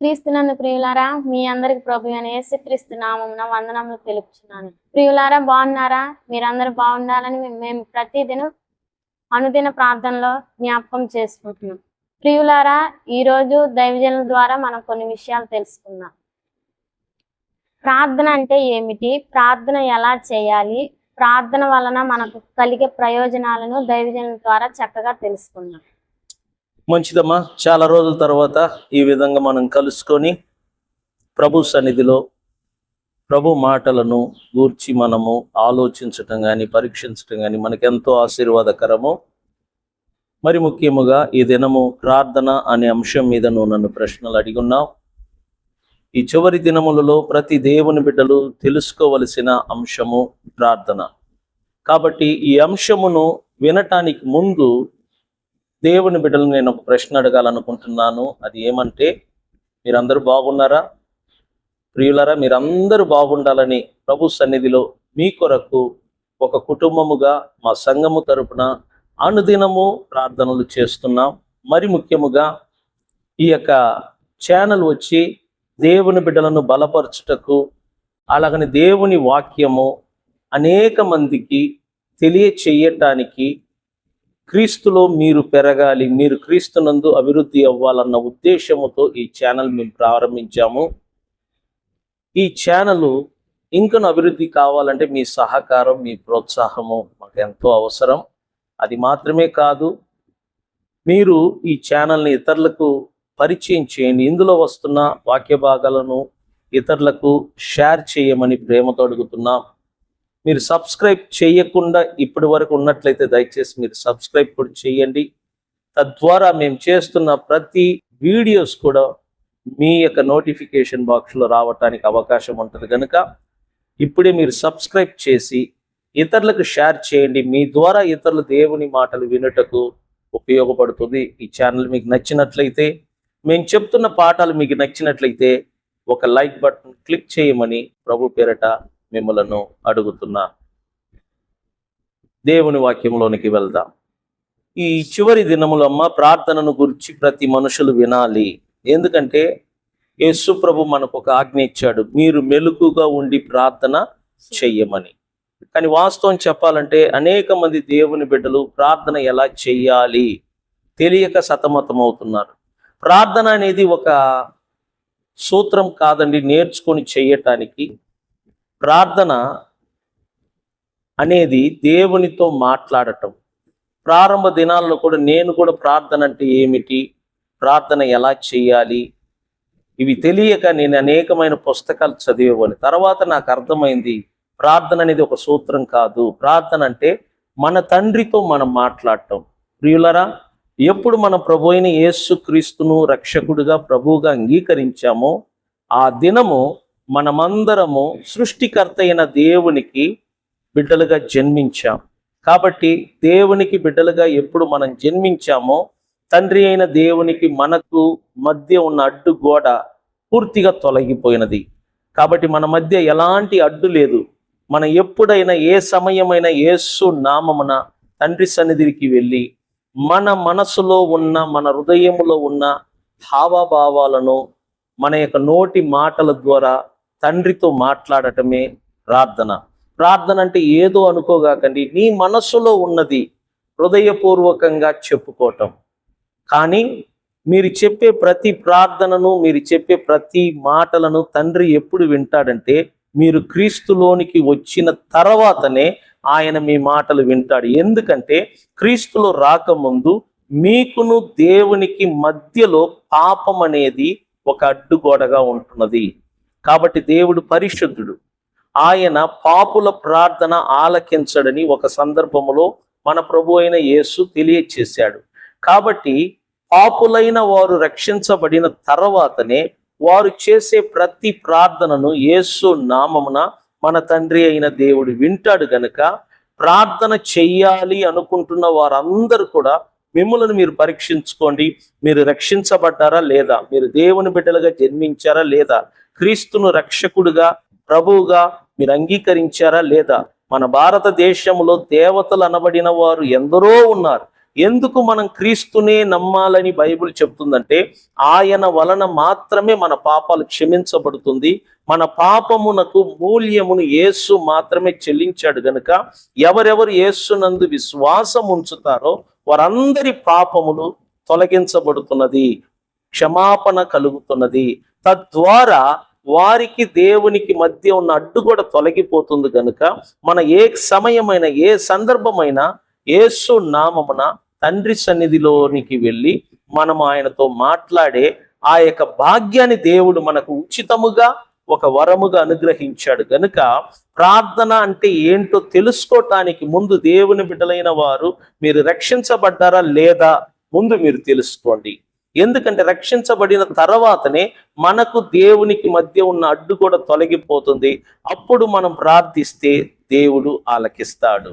క్రీస్తునందు ప్రియులారా మీ అందరికి ప్రభు అని యేసుక్రీస్తు నామమున వందనములు తెలుపుచున్నాను. ప్రియులారా బాగున్నారా? మీరందరూ బాగుండాలని మేము- ప్రతిదినం అనుదిన ప్రార్థనలో జ్ఞాపకం చేసుకుంటున్నాం. ప్రియులారా ఈ రోజు దైవజనుల ద్వారా మనం కొన్ని విషయాలు తెలుసుకుందాం. ప్రార్థన అంటే ఏమిటి? ప్రార్థన ఎలా చేయాలి? ప్రార్థన వలన మనకు కలిగే ప్రయోజనాలను దైవజనుల ద్వారా చక్కగా తెలుసుకుందాం. మంచిదమ్మా. చాలా రోజుల తర్వాత ఈ విధంగా మనం కలుసుకొని ప్రభు సన్నిధిలో ప్రభు మాటలను గూర్చి మనము ఆలోచించటం కానీ పరీక్షించటం కానీ మనకెంతో ఆశీర్వాదకరము. మరి ముఖ్యముగా ఈ దినము ప్రార్థన అనే అంశం మీద నువ్వు నన్ను ప్రశ్నలు అడిగున్నావు. ఈ చివరి దినములలో ప్రతి దేవుని బిడ్డలు తెలుసుకోవలసిన అంశము ప్రార్థన. కాబట్టి ఈ అంశమును వినటానికి ముందు దేవుని బిడ్డలు నేను ఒక ప్రశ్న అడగాలనుకుంటున్నాను. అది ఏమంటే మీరందరూ బాగున్నారా? ప్రియులరా మీరందరూ బాగుండాలని ప్రభు సన్నిధిలో మీ కొరకు ఒక కుటుంబముగా మా సంఘము తరపున అనుదినము ప్రార్థనలు చేస్తున్నాం. మరి ముఖ్యముగా ఈ యొక్క ఛానల్ వచ్చి దేవుని బిడ్డలను బలపరచుటకు అలాగని దేవుని వాక్యము అనేక మందికి తెలియచేయటానికి క్రీస్తులో మీరు పెరగాలి మీరు క్రీస్తునందు అభివృద్ధి అవ్వాలన్న ఉద్దేశముతో ఈ ఛానల్ మేము ప్రారంభించాము. ఈ ఛానల్ ఇంకను అభివృద్ధి కావాలంటే మీ సహకారం మీ ప్రోత్సాహము మాకు ఎంతో అవసరం. అది మాత్రమే కాదు మీరు ఈ ఛానల్ని ఇతరులకు పరిచయం చేయండి. ఇందులో వస్తున్న వాక్య భాగాలను ఇతరులకు షేర్ చేయమని ప్రేమతో అడుగుతున్నాం. మీరు సబ్స్క్రైబ్ చేయకుండా ఇప్పటి వరకు ఉన్నట్లయితే దయచేసి మీరు సబ్స్క్రైబ్ కూడా చేయండి. తద్వారా మేము చేస్తున్న ప్రతి వీడియోస్ కూడా మీ యొక్క నోటిఫికేషన్ బాక్స్లో రావటానికి అవకాశం ఉంటుంది కనుక ఇప్పుడే మీరు సబ్స్క్రైబ్ చేసి ఇతరులకు షేర్ చేయండి. మీ ద్వారా ఇతరులు దేవుని మాటలు వినుటకు ఉపయోగపడుతుంది. ఈ ఛానల్ మీకు నచ్చినట్లయితే మేము చెప్తున్న పాఠాలు మీకు నచ్చినట్లయితే ఒక లైక్ బటన్ క్లిక్ చేయమని ప్రభు పేరట మిమ్మలను అడుగుతున్నా. దేవుని వాక్యంలోనికి వెళ్దాం. ఈ చివరి దినములమ్మ ప్రార్థనను గురించి ప్రతి మనుషులు వినాలి. ఎందుకంటే యేసు ప్రభు మనకు ఒక ఆజ్ఞ ఇచ్చాడు. మీరు మెలుకుగా ఉండి ప్రార్థన చెయ్యమని. కానీ వాస్తవం చెప్పాలంటే అనేక మంది దేవుని బిడ్డలు ప్రార్థన ఎలా చెయ్యాలి తెలియక సతమతం అవుతున్నారు ప్రార్థన అనేది ఒక సూత్రం కాదండి నేర్చుకొని చేయటానికి ప్రార్థన అనేది దేవునితో మాట్లాడటం. ప్రారంభ దినాల్లో కూడా నేను కూడా ప్రార్థన అంటే ఏమిటి? ప్రార్థన ఎలా చేయాలి? ఇవి తెలియక నేను అనేకమైన పుస్తకాలు చదివేవాడిని. తర్వాత నాకు అర్థమైంది ప్రార్థన అనేది ఒక సూత్రం కాదు. ప్రార్థన అంటే మన తండ్రితో మనం మాట్లాడటం. ప్రియులరా ఎప్పుడు మన ప్రభు అయిన యేసు క్రీస్తును రక్షకుడిగా ప్రభువుగా అంగీకరించామో ఆ దినము మనమందరము సృష్టికర్త అయిన దేవునికి బిడ్డలుగా జన్మించాం. కాబట్టి దేవునికి బిడ్డలుగా ఎప్పుడు మనం జన్మించామో తండ్రి అయిన దేవునికి మనకు మధ్య ఉన్న అడ్డు గోడ పూర్తిగా తొలగిపోయినది. కాబట్టి మన మధ్య ఎలాంటి అడ్డు లేదు. మనం ఎప్పుడైనా ఏ సమయమైనా యేసు నామమున తండ్రి సన్నిధికి వెళ్ళి మన మనసులో ఉన్న మన హృదయములో ఉన్న హావభావాలను మన యొక్క నోటి మాటల ద్వారా తండ్రితో మాట్లాడటమే ప్రార్థన. ప్రార్థన అంటే ఏదో అనుకోగాకండి నీ మనస్సులో ఉన్నది హృదయపూర్వకంగా చెప్పుకోవటం. కానీ మీరు చెప్పే ప్రతి ప్రార్థనను మీరు చెప్పే ప్రతి మాటలను తండ్రి ఎప్పుడు వింటాడంటే మీరు క్రీస్తులోనికి వచ్చిన తర్వాతనే ఆయన మీ మాటలు వింటాడు. ఎందుకంటే క్రీస్తులో రాకముందు మీకును దేవునికి మధ్యలో పాపం అనేది ఒక అడ్డుగోడగా ఉంటున్నది. కాబట్టి దేవుడు పరిశుద్ధుడు. ఆయన పాపుల ప్రార్థన ఆలకించడని ఒక సందర్భములో మన ప్రభు అయిన యేసు తెలియచేశాడు. కాబట్టి పాపులైన వారు రక్షించబడిన తర్వాతనే వారు చేసే ప్రతి ప్రార్థనను యేసు నామమున మన తండ్రి అయిన దేవుడు వింటాడు గనుక ప్రార్థన చెయ్యాలి అనుకుంటున్న వారందరూ కూడా మిమ్మల్ని మీరు పరీక్షించుకోండి. మీరు రక్షించబడ్డారా లేదా? మీరు దేవుని బిడ్డలుగా జన్మించారా లేదా? క్రీస్తును రక్షకుడుగా ప్రభువుగా మీరు అంగీకరించారా లేదా? మన భారతదేశంలో దేవతలు అనబడిన వారు ఎందరో ఉన్నారు. ఎందుకు మనం క్రీస్తునే నమ్మాలని బైబిల్ చెప్తుందంటే ఆయన వలన మాత్రమే మన పాపాలు క్షమించబడుతుంది. మన పాపమునకు మూల్యమును యేసు మాత్రమే చెల్లించాడు గనుక ఎవరెవరు యేసునందు విశ్వాసం ఉంచుతారో వారందరి పాపములు తొలగించబడుతున్నది క్షమాపణ కలుగుతున్నది. తద్వారా వారికి దేవునికి మధ్య ఉన్న అడ్డు కూడా తొలగిపోతుంది కనుక మన ఏ సమయమైన ఏ సందర్భమైన యేసు నామమున తండ్రి సన్నిధిలోనికి వెళ్ళి మనం ఆయనతో మాట్లాడే ఆ యొక్క భాగ్యాన్ని దేవుడు మనకు ఉచితముగా ఒక వరముగా అనుగ్రహించాడు గనుక ప్రార్థన అంటే ఏంటో తెలుసుకోవటానికి ముందు దేవుని బిడ్డలైన వారు మీరు రక్షించబడ్డారా లేదా ముందు మీరు తెలుసుకోండి. ఎందుకంటే రక్షించబడిన తర్వాతనే మనకు దేవునికి మధ్య ఉన్న అడ్డు కూడా తొలగిపోతుంది. అప్పుడు మనం ప్రార్థిస్తే దేవుడు ఆలకిస్తాడు.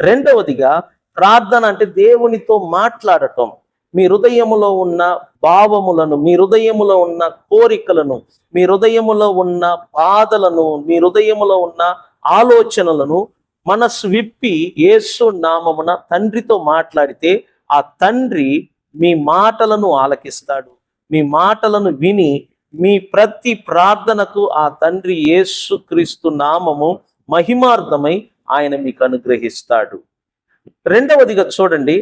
రెండవదిగా ప్రార్థన అంటే దేవునితో మాట్లాడటం. మీ హృదయములో ఉన్న భావములను మీ హృదయములో ఉన్న కోరికలను మీ హృదయములో ఉన్న బాధలను మీ హృదయములో ఉన్న ఆలోచనలను మనస్సు విప్పి యేసు నామమున తండ్రితో మాట్లాడితే ఆ తండ్రి మీ మాటలను ఆలకిస్తాడు. మీ మాటలను విని మీ ప్రతి ప్రార్థనకు ఆ తండ్రి యేసు క్రీస్తు నామము మహిమార్థమై ఆయన మీకు అనుగ్రహిస్తాడు. రెండవదిగా చూడండి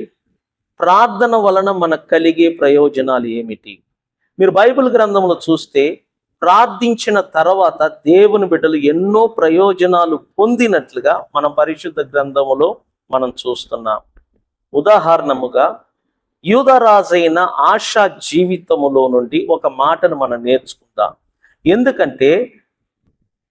ప్రార్థన వలన మనకు కలిగే ప్రయోజనాలు ఏమిటి? మీరు బైబిల్ గ్రంథంలో చూస్తే ప్రార్థించిన తర్వాత దేవుని బిడ్డలు ఎన్నో ప్రయోజనాలు పొందినట్లుగా మన పరిశుద్ధ గ్రంథములో మనం చూస్తున్నాం. ఉదాహరణముగా యూదరాజైన ఆశా జీవితములో నుండి ఒక మాటను మనం నేర్చుకుందాం. ఎందుకంటే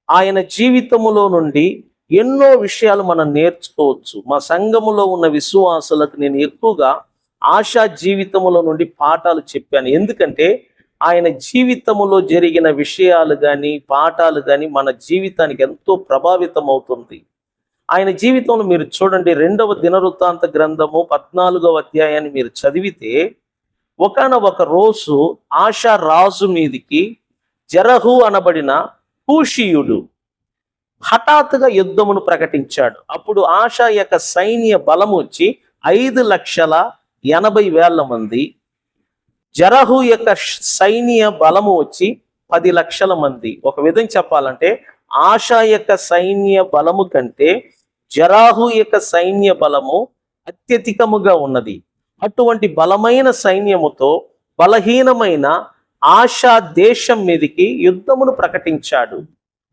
ఆయన జీవితములో నుండి ఎన్నో విషయాలు మనం నేర్చుకోవచ్చు. మా సంఘములో ఉన్న విశ్వాసులకు నేను ఎక్కువగా ఆశా జీవితములో నుండి పాఠాలు చెప్పాను. ఎందుకంటే ఆయన జీవితములో జరిగిన విషయాలు కానీ పాఠాలు కానీ మన జీవితానికి ఎంతో ప్రభావితం అవుతుంది ఆయన జీవితంలో మీరు చూడండి రెండవ దినవృత్తాంత గ్రంథము పద్నాలుగవ అధ్యాయాన్ని మీరు చదివితే ఒకనొక రోజు ఆశా రాజు మీదికి జరహు అనబడిన కూషియుడు హఠాత్తుగా యుద్ధమును ప్రకటించాడు. అప్పుడు ఆశా యొక్క సైన్య బలం వచ్చి ఐదు లక్షల ఎనభై వేల మంది జరహు యొక్క సైన్య బలము వచ్చి పది లక్షల మంది. ఒక విధం చెప్పాలంటే ఆశా యొక్క సైన్య బలము కంటే జరాహు యొక్క సైన్య బలము అత్యధికముగా ఉన్నది. అటువంటి బలమైన సైన్యముతో బలహీనమైన ఆశా దేశం మీదికి యుద్ధమును ప్రకటించాడు.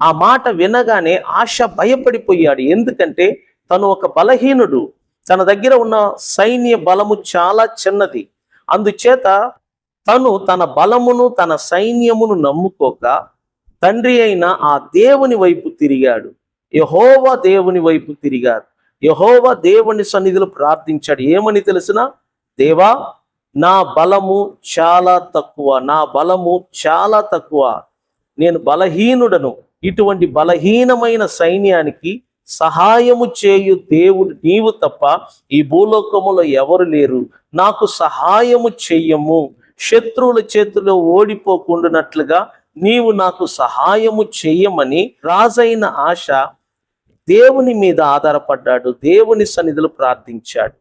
ఆ మాట వినగానే ఆశ భయపడిపోయాడు. ఎందుకంటే తను ఒక బలహీనుడు. తన దగ్గర ఉన్న సైన్య బలము చాలా చిన్నది. అందుచేత తను తన బలమును తన సైన్యమును నమ్ముకోక తండ్రి అయిన ఆ దేవుని వైపు తిరిగాడు. యహోవా దేవుని వైపు తిరిగారు. యహోవా దేవుని సన్నిధిలో ప్రార్థించాడు. ఏమని తెలిసిన దేవా నా బలము చాలా తక్కువ నా బలము చాలా తక్కువ. నేను బలహీనుడను. ఇటువంటి బలహీనమైన సైన్యానికి సహాయము చేయు దేవుడు నీవు తప్ప ఈ భూలోకములో ఎవరు లేరు. నాకు సహాయము చెయ్యము. శత్రువుల చేతిలో ఓడిపోకుండానట్లుగా నీవు నాకు సహాయము చెయ్యమని రాజైన ఆశ దేవుని మీద ఆధారపడ్డాడు. దేవుని సన్నిధిలో ప్రార్థించాడు.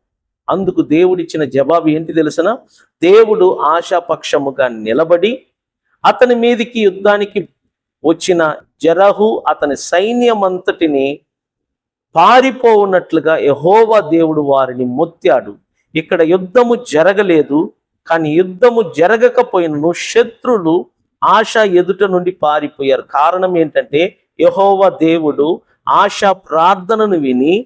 అందుకు దేవుడిచ్చిన జవాబు ఏంటి తెలిసిన? దేవుడు ఆశాపక్షముగా నిలబడి అతని మీదికి యుద్ధానికి వచ్చిన జరహు అతని సైన్యమంతటిని పారిపోవున్నట్లుగా యహోవా దేవుడు వారిని మొత్తాడు. ఇక్కడ యుద్ధము జరగలేదు. కానీ యుద్ధము జరగకపోయినను శత్రులు ఆశ ఎదుట నుండి పారిపోయారు. కారణం ఏంటంటే యహోవా దేవుడు ఆశ ప్రార్థనను విని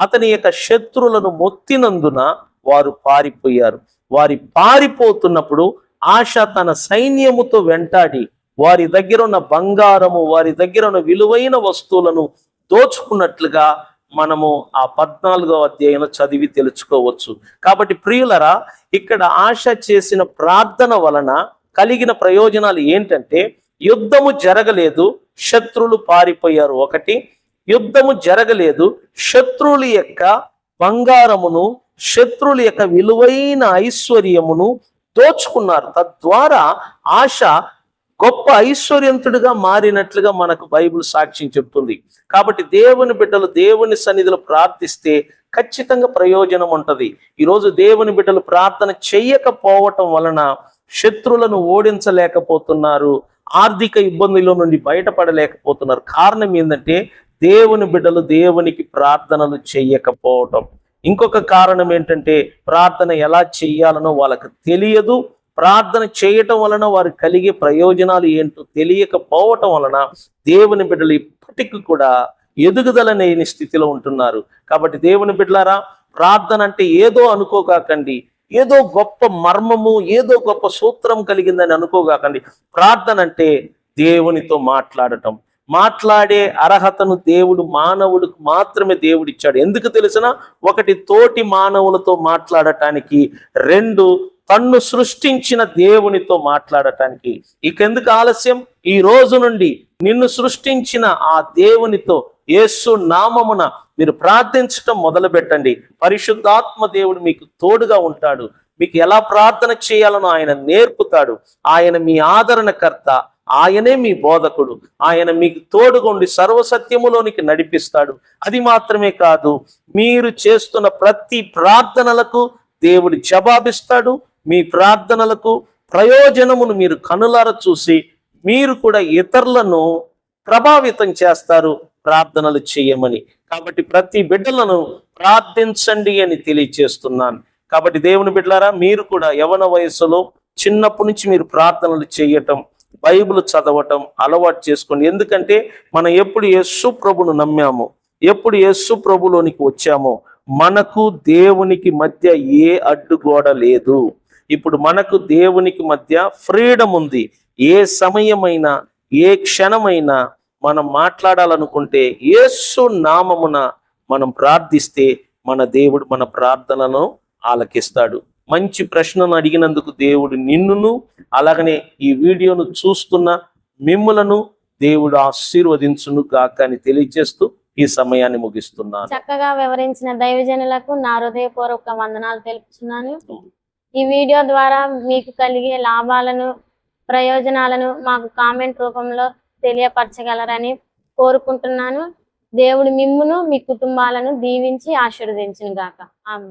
అతని యొక్క శత్రువులను మొత్తినందున వారు పారిపోయారు. వారి పారిపోతున్నప్పుడు ఆశ తన సైన్యముతో వెంటాడి వారి దగ్గర ఉన్న బంగారము వారి దగ్గర ఉన్న విలువైన వస్తువులను దోచుకున్నట్లుగా మనము ఆ పద్నాలుగో అధ్యాయం చదివి తెలుసుకోవచ్చు. కాబట్టి ప్రియులరా ఇక్కడ ఆశ చేసిన ప్రార్థన వలన కలిగిన ప్రయోజనాలు ఏంటంటే యుద్ధము జరగలేదు శత్రులు పారిపోయారు. ఒకటి యుద్ధము జరగలేదు. శత్రువుల యొక్క బంగారమును శత్రువుల యొక్క విలువైన ఐశ్వర్యమును దోచుకున్నారు. తద్వారా ఆశ గొప్ప ఐశ్వర్యంతుడిగా మారినట్లుగా మనకు బైబిల్ సాక్ష్యం చెప్తుంది. కాబట్టి దేవుని బిడ్డలు దేవుని సన్నిధిలో ప్రార్థిస్తే ఖచ్చితంగా ప్రయోజనం ఉంటది. ఈరోజు దేవుని బిడ్డలు ప్రార్థన చెయ్యకపోవటం వలన శత్రులను ఓడించలేకపోతున్నారు. ఆర్థిక ఇబ్బందుల నుండి బయటపడలేకపోతున్నారు. కారణం ఏంటంటే దేవుని బిడ్డలు దేవునికి ప్రార్థనలు చెయ్యకపోవటం ఇంకొక కారణం ఏంటంటే ప్రార్థన ఎలా చెయ్యాలనో వాళ్ళకి తెలియదు. ప్రార్థన చేయటం వలన వారు కలిగే ప్రయోజనాలు ఏంటో తెలియకపోవటం వలన దేవుని బిడ్డలు ఇప్పటికి కూడా ఎదుగుదల లేని స్థితిలో ఉంటున్నారు. కాబట్టి దేవుని బిడ్డలారా ప్రార్థన అంటే ఏదో అనుకోగాకండి ఏదో గొప్ప మర్మము ఏదో గొప్ప సూత్రం కలిగిందని అనుకోగాకండి. ప్రార్థన అంటే దేవునితో మాట్లాడటం. మాట్లాడే అర్హతను దేవుడు మానవుడికి మాత్రమే దేవుడు ఇచ్చాడు ఎందుకు తెలిసిన? ఒకటి తోటి మానవులతో మాట్లాడటానికి రెండు తన్ను సృష్టించిన దేవునితో మాట్లాడటానికి. ఇకెందుకు ఆలస్యం? ఈ రోజు నుండి నిన్ను సృష్టించిన ఆ దేవునితో యేసు నామమున మీరు ప్రార్థించటం మొదలు పెట్టండి పరిశుద్ధాత్మ దేవుడు మీకు తోడుగా ఉంటాడు. మీకు ఎలా ప్రార్థన చేయాలనో ఆయన నేర్పుతాడు. ఆయన మీ ఆదరణకర్త. ఆయనే మీ బోధకుడు. ఆయన మీకు తోడుగుండి సర్వసత్యములోనికి నడిపిస్తాడు. అది మాత్రమే కాదు మీరు చేస్తున్న ప్రతి ప్రార్థనలకు దేవుడు జవాబిస్తాడు. మీ ప్రార్థనలకు ప్రయోజనమును మీరు కనులార చూసి మీరు కూడా ఇతరులను ప్రభావితం చేస్తారు ప్రార్థనలు చేయమని. కాబట్టి ప్రతి బిడ్డలను ప్రార్థించండి అని తెలియచేస్తున్నాను. కాబట్టి దేవుని బిడ్డలారా మీరు కూడా యవన వయసులో చిన్నప్పటి నుంచి మీరు ప్రార్థనలు చేయటం బైబిల్ చదవటం అలవాటు చేసుకోండి ఎందుకంటే మనం ఎప్పుడు యేసు ప్రభును నమ్మాము ఎప్పుడు యేసు ప్రభులోనికి వచ్చామో మనకు దేవునికి మధ్య ఏ అడ్డుగోడ లేదు. ఇప్పుడు మనకు దేవునికి మధ్య ఫ్రీడమ్ ఉంది. ఏ సమయమైనా ఏ క్షణమైనా మనం మాట్లాడాలనుకుంటే యేసు నామమున మనం ప్రార్థిస్తే మన దేవుడు మన ప్రార్థనను ఆలకిస్తాడు. మంచి ప్రశ్నను అడిగినందుకు దేవుడు నిన్నును అలాగనే ఈ వీడియోను చూస్తున్న మిమ్ములను దేవుడు ఆశీర్వదించును గాక అని తెలియజేస్తూ ఈ సమయాన్ని ముగిస్తున్నాను. చక్కగా వివరించిన దైవజనులకు నా హృదయపూర్వక వందనాలు తెలుపుతున్నాను ఈ వీడియో ద్వారా మీకు కలిగే లాభాలను ప్రయోజనాలను మాకు కామెంట్ రూపంలో తెలియపరచగలరని కోరుకుంటున్నాను. దేవుడు మిమ్మును మీ కుటుంబాలను దీవించి ఆశీర్వదించును గాక. ఆమె